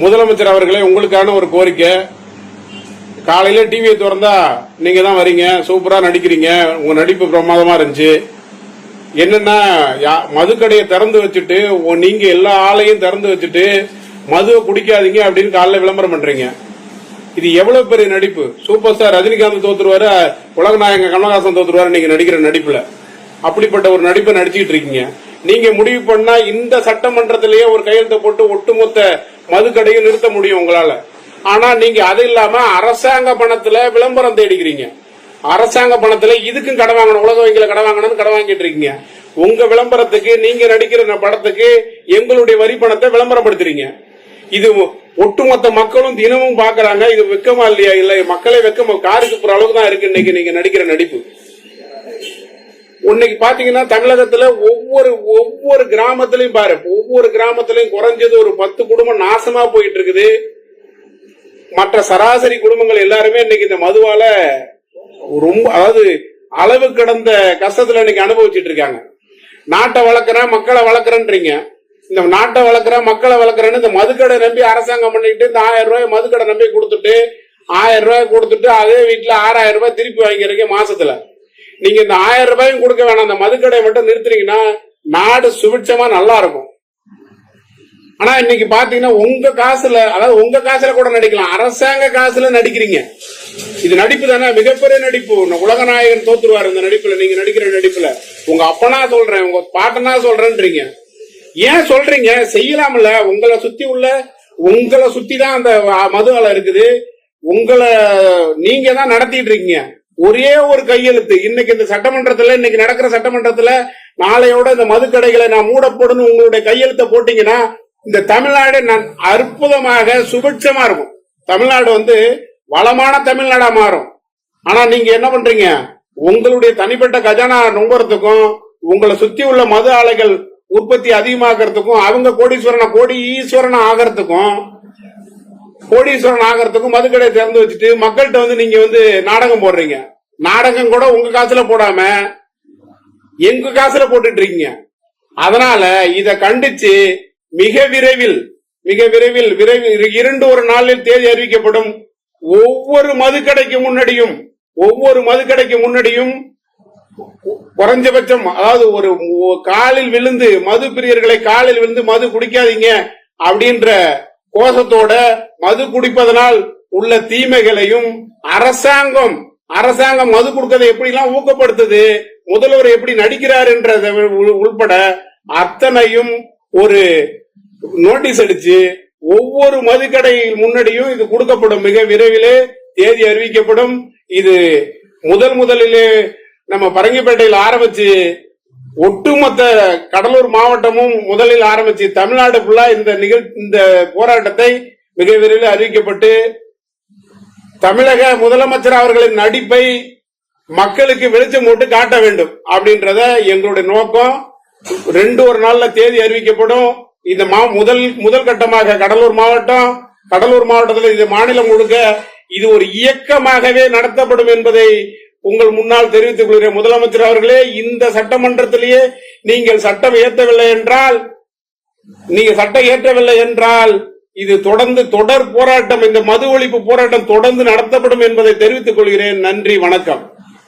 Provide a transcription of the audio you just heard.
முதலமைச்சர் அவர்களே உங்களுக்கான ஒரு கோரிக்கை. காலையில டிவியை திறந்தா நீங்க தான் வரீங்க. சூப்பரா நடிக்கிறீங்க. உங்க நடிப்பு பிரமாதமா இருந்துச்சு. என்னன்னா யா- மதுக்கடையை திறந்து வச்சுட்டு நீங்க எல்லா ஆளையும் திறந்து வச்சுட்டு மதுவை குடிக்காதீங்க அப்படின்னு காலைல விளம்பரம் பண்றீங்க. இது எவ்வளவு பெரிய நடிப்பு? சூப்பர் ஸ்டார் ரஜினிகாந்த் தோத்துருவாரு உலகநாயகன் கமலஹாசன் தோத்துருவாரு நீங்க நடிக்கிற நடிப்புல. அப்படிப்பட்ட ஒரு நடிப்பை நடிச்சுக்கிட்டு இருக்கீங்க. நீங்க முடிவு பண்ணா இந்த சட்டமன்றத்திலேயே ஒரு கையெழுத்தை போட்டு ஒட்டுமொத்த மதுக்கடையும் நிறுத்த முடியும் உங்களால. ஆனா நீங்க அது இல்லாம அரசாங்க பணத்துல விளம்பரம் தேடிக்கிறீங்க. அரசாங்க பணத்துல இதுக்கும் கடை வாங்கணும் உலக வங்கியில கடை வாங்கணும்னு கடை வாங்கிட்டு இருக்கீங்க. உங்க விளம்பரத்துக்கு நீங்க நடிக்கிற படத்துக்கு எங்களுடைய வரி பணத்தை விளம்பரப்படுத்துறீங்க. இது ஒ- ஒட்டுமொத்த மக்களும் தினமும் பாக்குறாங்க. இது வெக்கமா இல்லையா? இல்ல மக்களே வெக்கமா காருக்கு போற அளவுக்கு தான் இருக்கு இன்னைக்கு நீங்க நடிக்கிற நடிப்பு. இன்னைக்கு பாத்தீங்கன்னா தமிழகத்துல ஒவ்வொரு ஒவ்வொரு கிராமத்திலையும் பாரு ஒவ்வொரு கிராமத்திலையும் குறைஞ்சது ஒரு பத்து குடும்பம் நாசமா போயிட்டு இருக்குது மற்ற சராசரி குடும்பங்கள் எல்லாருமே இன்னைக்கு இந்த மதுவால ரொம்ப அதாவது அளவு கடந்த கஷ்டத்துல இன்னைக்கு அனுபவிச்சுட்டு இருக்காங்க நாட்டை வளர்க்குறேன் மக்களை வளர்க்குறேன்றீங்க. இந்த நாட்டை வளர்க்குறேன் மக்களை வளர்க்குறேன்னு இந்த மதுக்கடை நம்பி அரசாங்கம் பண்ணிட்டு இந்த ஆயிரம் ரூபாய் மதுக்கடை நம்பி கொடுத்துட்டு ஆயிரம் ரூபாய் கொடுத்துட்டு அதே வீட்டுல ஆறாயிரம் ரூபாய் திருப்பி வாங்கிறீங்க மாசத்துல. நீங்க இந்த ஆயிரம் ரூபாயும் கொடுக்க வேணாம். அந்த மதுக்கடையை மட்டும் நிறுத்துறீங்கன்னா நாடு சுபிட்சமா நல்லா இருக்கும். ஆனா இன்னைக்கு பாத்தீங்கன்னா உங்க காசுல அதாவது உங்க காசுல கூட நடிக்கலாம். அரசாங்க காசுல நடிக்கிறீங்க. இது நடிப்பு தானே மிகப்பெரிய நடிப்பு. உலக நாயகன் தோத்துருவாரு இந்த நடிப்புல. நீங்க நடிக்கிற நடிப்புல. உங்க அப்பனா சொல்றேன் உங்க பாட்டனா சொல்றேன்றீங்க. ஏன் சொல்றீங்க? செய்யலாம்ல. உங்களை சுத்தி உள்ள உங்களை சுத்தி தான் அந்த மது ஆலை இருக்குது. உங்களை நீங்க தான் நடத்திட்டு இருக்கீங்க. ஒரே ஒரு கையெழுத்து. இன்னைக்கு இந்த சட்டமன்றத்துல இன்னைக்கு நடக்கிற சட்டமன்றத்துல நாளையோட இந்த மதுக்கடைகளை நான் மூடப்படும் உங்களுடைய கையெழுத்தை போட்டீங்கன்னா இந்த தமிழ்நாடு நான் அற்புதமாக சுபிட்சமா இருக்கும். தமிழ்நாடு வந்து வளமான தமிழ்நாடா மாறும். ஆனா நீங்க என்ன பண்றீங்க? உங்களுடைய தனிப்பட்ட கஜானா நுங்கறதுக்கும் உங்களை சுத்தி உள்ள மது ஆலைகள் உற்பத்தி அதிகமாகறதுக்கும் அவங்க கோடீஸ்வரனை கோடி ஈஸ்வரனை ஆகிறதுக்கும் கோடீஸ்வரன் ஆகிறதுக்கும் மதுக்கடை திறந்து வச்சுட்டு மக்கள்கிட்ட வந்து நீங்க வந்து நாடகம் போடுறீங்க. நாடகம் கூட உங்க காசுல போடாம எங்க காசுல போட்டுட்டு இருக்கீங்க. அதனால இத கண்டிச்சு மிக விரைவில் மிக விரைவில் விரைவில் இரண்டு ஒரு நாளில் தேதி அறிவிக்கப்படும் ஒவ்வொரு மதுக்கடைக்கு முன்னாடியும் ஒவ்வொரு மதுக்கடைக்கு முன்னாடியும் குறைஞ்சபட்சம் அதாவது ஒரு காலில் விழுந்து மது பிரியர்களை காலில் விழுந்து மது குடிக்காதீங்க அப்படின்ற கோஷத்தோட மது குடிப்பதனால் உள்ள தீமைகளையும் அரசாங்கம் அரசாங்கம் மது கொடுக்கறதை எப்படி எல்லாம் ஊக்கப்படுத்துது முதல்வர் எப்படி நடிக்கிறார் என்றதை உள்பட அத்தனையும் ஒரு நோட்டீஸ் அடிச்சு ஒவ்வொரு மதுக்கடையில் முன்னாடியும் இது கொடுக்கப்படும். மிக விரைவிலே தேதி அறிவிக்கப்படும். இது முதல் முதலிலே நம்ம பரங்கிப்பேட்டையில் ஆரம்பிச்சு ஒட்டுமொத்த கடலூர் மாவட்டமும் முதலில் ஆரம்பிச்சு தமிழ்நாடு ஃபுல்லா இந்த நிகழ் இந்த போராட்டத்தை மிக விரைவில் அறிவிக்கப்பட்டு தமிழக முதலமைச்சர் அவர்களின் நடிப்பை மக்களுக்கு வெளிச்சம் போட்டு காட்ட வேண்டும் அப்படின்றத எங்களுடைய நோக்கம். ரெண்டு ஒரு நாள்ல தேதி அறிவிக்கப்படும். இந்த மா முதல் முதல் கட்டமாக கடலூர் மாவட்டம் கடலூர் மாவட்டத்தில் இந்த மாநிலம் முழுக்க இது ஒரு இயக்கமாகவே நடத்தப்படும் என்பதை உங்கள் முன்னால் தெரிவித்துக் கொள்கிறேன். முதலமைச்சர் அவர்களே இந்த சட்டமன்றத்திலேயே நீங்கள் சட்டம் இயற்றவில்லை என்றால் நீங்க சட்டம் இயற்றவில்லை என்றால் இது தொடர்ந்து தொடர் போராட்டம் இந்த மது ஒழிப்பு போராட்டம் தொடர்ந்து நடத்தப்படும் என்பதை தெரிவித்துக் கொள்கிறேன். நன்றி வணக்கம்.